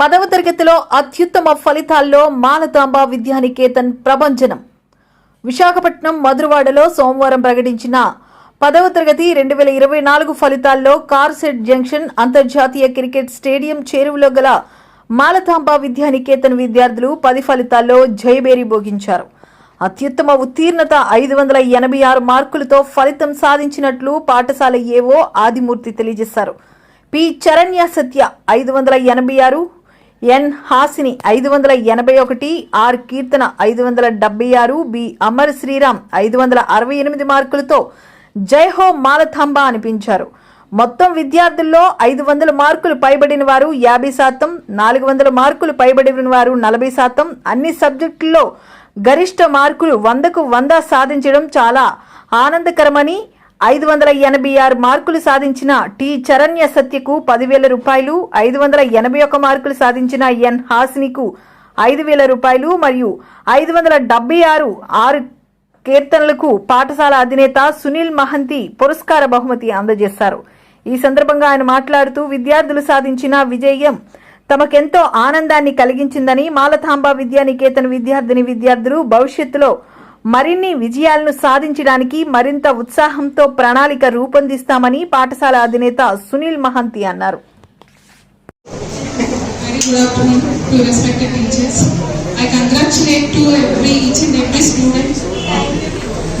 పదవ తరగతిలో అత్యుత్తమ ఫలితాల్లో మాలతాంబ విద్యానికేతన్ ప్రభంజనం. విశాఖపట్నం మధురవాడలో సోమవారం ప్రకటించిన పదవ తరగతి రెండు వేల ఇరవై నాలుగు ఫలితాల్లో కార్సెట్ జంక్షన్ అంతర్జాతీయ క్రికెట్ స్టేడియం చేరువలో గల మాలతాంబ విద్యానికేతన్ విద్యార్థులు పది ఫలితాల్లో జయబేరి భోగించారు. అత్యుత్తమ ఉత్తీర్ణత ఐదు వందల ఎనభై ఆరు మార్కులతో ఫలితం సాధించినట్లు పాఠశాల ఏవో ఆదిమూర్తి తెలియజేశారు. పి. చరణ్య సత్య ఐదు వందల ఎనభై ఆరు ఎన్ హాసిని ఐదు వందల ఎనభై ఒకటి ఆర్ కీర్తన ఐదు వందల డెబ్బై ఆరు బి అమర్ శ్రీరామ్ ఐదు వందల అరవై ఎనిమిది మార్కులతో జై హో అనిపించారు. మొత్తం విద్యార్థుల్లో ఐదు వందల మార్కులు పైబడిన వారు యాభై శాతం నాలుగు వందల మార్కులు పైబడిన వారు నలభై శాతం. అన్ని సబ్జెక్టుల్లో గరిష్ట మార్కులు వందకు వంద సాధించడం చాలా ఆనందకరమని ఐదు వందల ఎనభై ఆరు మార్కులు సాధించిన టి చరణ్య సత్యకు పదివేల రూపాయలు ఐదు వందల ఎనభై ఒక మార్కులు సాధించిన ఎన్ హాసినికు ఐదు వేల రూపాయలు మరియు ఐదు వందల డెబ్బై ఆరు ఆరు కీర్తనలకు పాఠశాల అధినేత సునీల్ మహంతి పురస్కార బహుమతి అందజేశారు. ఈ సందర్భంగా ఆయన మాట్లాడుతూ విద్యార్థులు సాధించిన విజయం తమకెంతో ఆనందాన్ని కలిగించిందని మాలతాంబ విద్యానికేతన్ విద్యార్థిని విద్యార్థులు భవిష్యత్తులో మరిన్ని విజయాలను సాధించడానికి మరింత ఉత్సాహంతో ప్రణాళిక రూపొందిస్తామని పాఠశాల అధినేత సునీల్ మహంతి అన్నారు.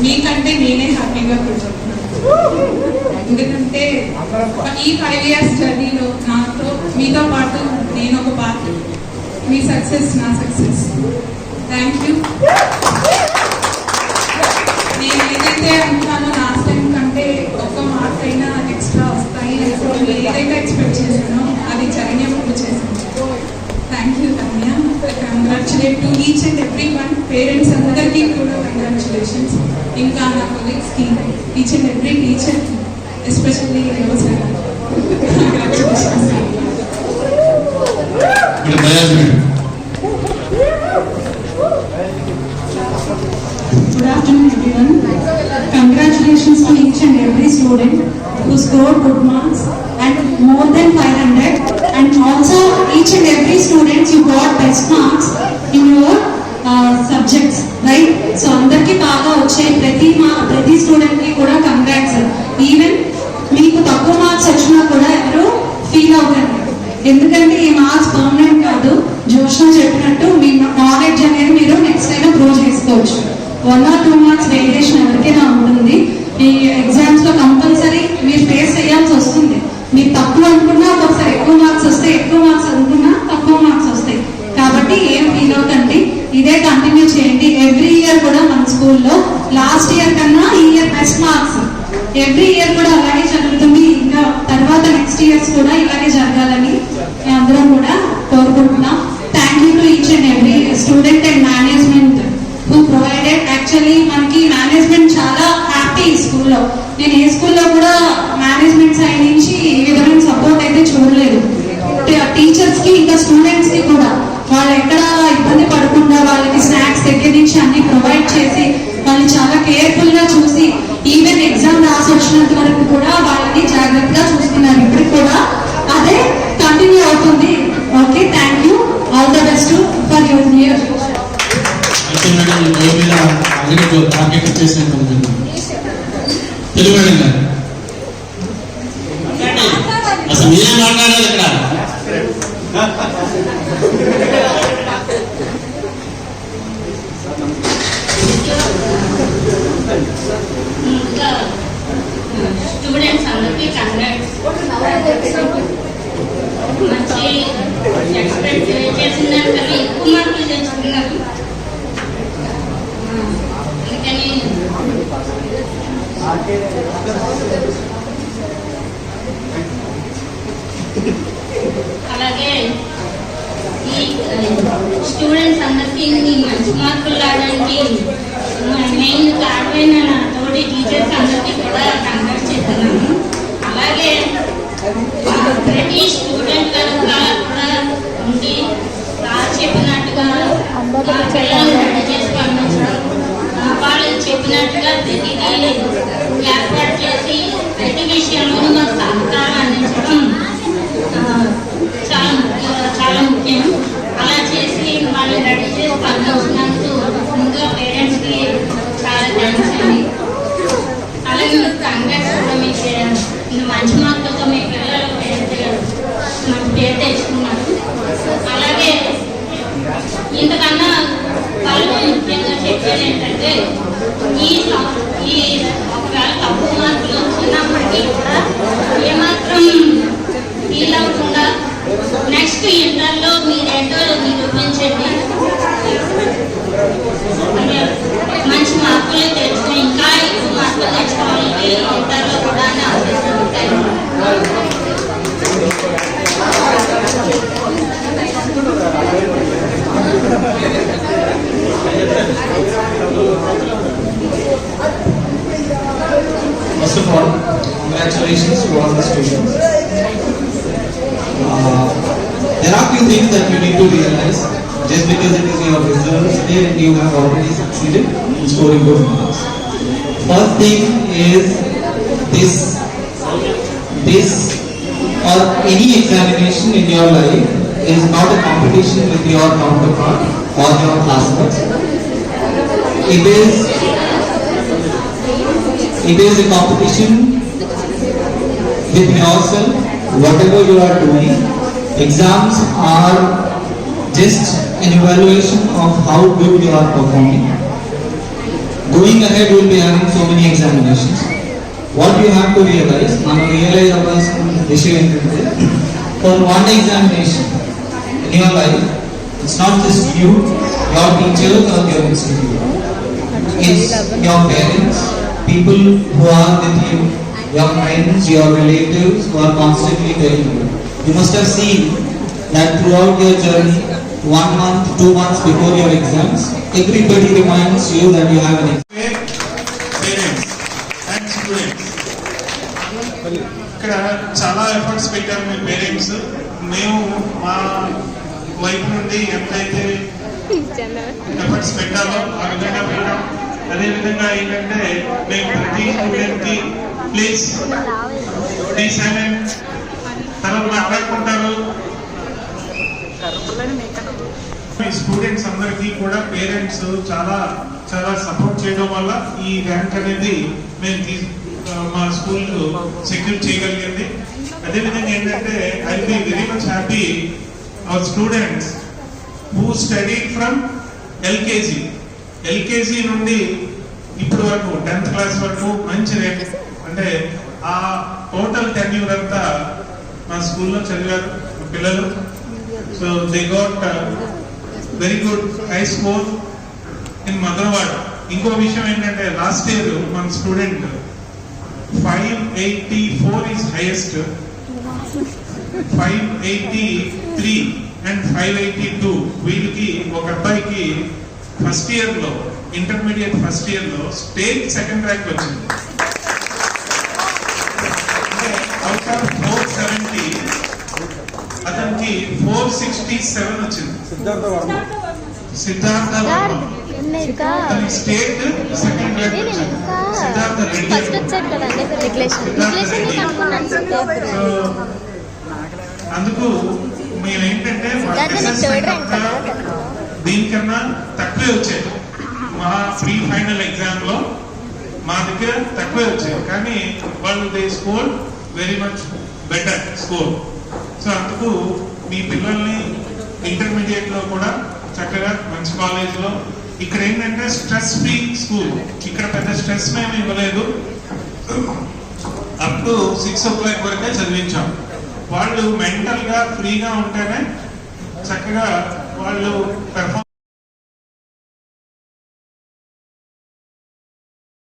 మీకంటే నేనే హ్యాపీగా ఎందుకంటే ఈ ఫైవ్ ఇయర్స్ జర్నీలో నాతో మీతో పాటు నేను ఒక పార్ట్ మీ సక్సెస్ నా success thank you and every one parents అందరికీ కూడా కంగ్రాచులేషన్స్ ఇంకా నా కొలీగ్స్కి each and every teacher especially congratulations ఇక్కడ దయాజ్ madam Good afternoon, everyone. Congratulations to each and every student who scored good marks and more than 500. And also, each and every student you got best marks in your subjects right so అందరికి అందరికీ బాగా వచ్చే ప్రతి మా ప్రతి స్టూడెంట్కి కూడా congrats even మీకు తక్కువ మార్క్స్ వచ్చినా కూడా ఎవరు ఫీల్ అవ్వకండి ఎందుకంటే ఈ మార్క్స్ పర్మనెంట్ కాదు. జోష్న చెప్పినట్టు మీ నాలెడ్జ్ అనేది మీరు నెక్స్ట్ అయినా గ్రో చేసుకోవచ్చు. One or two marks variation ఎవరికైనా ఉంటుంది. ఈ ఎగ్జామ్స్లో కంపల్సరీ మీరు ఫేస్ చేయాల్సి వస్తుంది. మీరు తక్కువ అనుకున్నా ఒకసారి ఎక్కువ మార్క్స్ వస్తే ఎక్కువ మార్క్స్ అనుకున్నా తక్కువ మార్క్స్ వస్తాయి కాబట్టి ఏం ఫీల్ అవుతండి ఇదే కంటిన్యూ చేయండి ఎవ్రీ ఇయర్ కూడా మన స్కూల్లో లాస్ట్ ఇయర్ కన్నా ఈ year best marks every year కూడా అలాగే జరుగుతుంది. ఇంకా తర్వాత నెక్స్ట్ ఇయర్స్ కూడా ఇలాగే జరగాలని అందరం కూడా కోరుకుంటున్నాం. Thank you to each and every student and management who provided actually మనకి మేనేజ్మెంట్ చాలా హ్యాపీ స్కూల్లో. నేను ఏ స్కూల్లో కూడా మేనేజ్మెంట్ సైడ్ నుంచి ఈ విధమైన సపోర్ట్ అయితే చూడలేదు. టీచర్స్కి ఇంకా స్టూడెంట్స్కి కూడా వాళ్ళు ఎక్కడ ఇబ్బంది పడకుండా వాళ్ళకి స్నాక్స్ దగ్గర నుంచి అన్ని ప్రొవైడ్ చేసి వాళ్ళు చాలా కేర్ఫుల్గా చూసి ఈవెన్ ఎగ్జామ్ రాసి వచ్చినంత వరకు కూడా వాళ్ళని జాగ్రత్తగా చూస్తున్నారు. ఇప్పటికి కూడా అదే కంటిన్యూ అవుతుంది. Okay thank you all the best for your గారు. అసలు మీరే మాట్లాడాలి ఇక్కడ. ఇంకా స్టూడెంట్స్ అందరికీ కంగ్రాట్స్ మంచి ఎక్స్పెక్ట్ చేసిన దానికన్నా ఎక్కువ మార్కులు తెచ్చుకున్నారు అందుకని అలాగే ఈ స్టూడెంట్స్ అందరికీ ఇన్ని మంచి మార్కులు రావడానికి మెయిన్ కారణమైన నా తోటి టీచర్స్ అందరికీ కూడా కంగ్రాట్స్ చేస్తున్నాను. అలాగే ప్రతి స్టూడెంట్ కనుక కూడా ఉండి సార్ చెప్పినట్టుగా నేను కంగ్రాట్స్ మీ మంచి మార్కులతో మీ పిల్లలు మన పేరు అలాగే ఇంతకన్నా వాళ్ళు ముఖ్యంగా చెప్పేది ఏంటంటే ఈ ఈ ఒకవేళ తక్కువ మార్కులు వచ్చినప్పటికీ that you need to realize. Just because it is your results day and you have already succeeded in scoring good marks. First thing is this, this or any examination in your life is not a competition with your counterpart or your classmates. It is it is a competition with yourself, whatever you are doing. Exams are just an evaluation of how good you are performing. Going ahead, you will be having so many examinations. What you have to realize, ನಾನು realise issue in for one examination in your life, it's not just you, your teachers or your institute. It's your parents, people who are with you, your friends, your relatives who are constantly telling you. You must have seen that throughout your journey, one month, two months before your exams, everybody reminds you that you have an exam. Parents and students ఇక్కడ చాలా efforts పెట్టారు మీ parents మేము మా వైపు నుండి ఎంతైతే efforts పెట్టాలో ఆ విధంగా పెట్టాం అదే విధంగా ఏంటంటే మేము ప్రతి స్టూడెంట్కి ప్లీజ్ ప్లీజ్ సైలెంట్ తర్వాత మాట్లాడుకుంటారు మీ స్టూడెంట్స్ అందరికీ కూడా పేరెంట్స్ చాలా చాలా సపోర్ట్ చేయడం వల్ల ఈ ర్యాంక్ అనేది మేము మా స్కూల్ సెక్యూర్ చేయగలిగింది. అదేవిధంగా ఏంటంటే I be very much happy our students who study from LKG LKG నుండి ఇప్పటి వరకు టెన్త్ క్లాస్ వరకు మంచి ర్యాంక్ అంటే ఆ టోటల్ టెన్యూర్ అంతా మా స్కూల్లో చదివారు పిల్లలు. So they got very good high score in Madanavada ఇంకో విషయం ఏంటంటే లాస్ట్ ఇయర్ మన student five eighty four is highest five eighty three and five eighty two వీళ్ళకి ఒక అబ్బాయికి ఫస్ట్ ఇయర్లో ఇంటర్మీడియట్ ఫస్ట్ ఇయర్లో స్టేట్ సెకండ్ ర్యాంక్ వచ్చింది. అతనికి ఫోర్ సిక్స్టీ సెవెన్ వచ్చింది. Siddhartha Varma. State second Siddhartha Reddy. First వచ్చాడు కదండి రిగ్యులేషన్ రిగ్యులేషన్ నేను అనుకున్నాను సిద్ధార్థ్ సో అందుకు మేము ఏంటంటే దీనికన్నా తక్కువే వచ్చాయి మా ప్రీ ఫైనల్ ఎగ్జామ్లో మా దగ్గర తక్కువే వచ్చాయి కానీ వాళ్ళు they score very much better score. So అందుకు మీ పిల్లల్ని ఇంటర్మీడియట్లో కూడా చక్కగా మంచి కాలేజీలో ఇక్కడ ఏంటంటే స్ట్రెస్ ఫ్రీ స్కూల్ ఇక్కడ పెద్ద స్ట్రెస్ మేము ఇవ్వలేదు. Up to six o'clock వరకే చదివించాం. వాళ్ళు మెంటల్గా ఫ్రీగా ఉంటేనే చక్కగా వాళ్ళు పెర్ఫార్మ్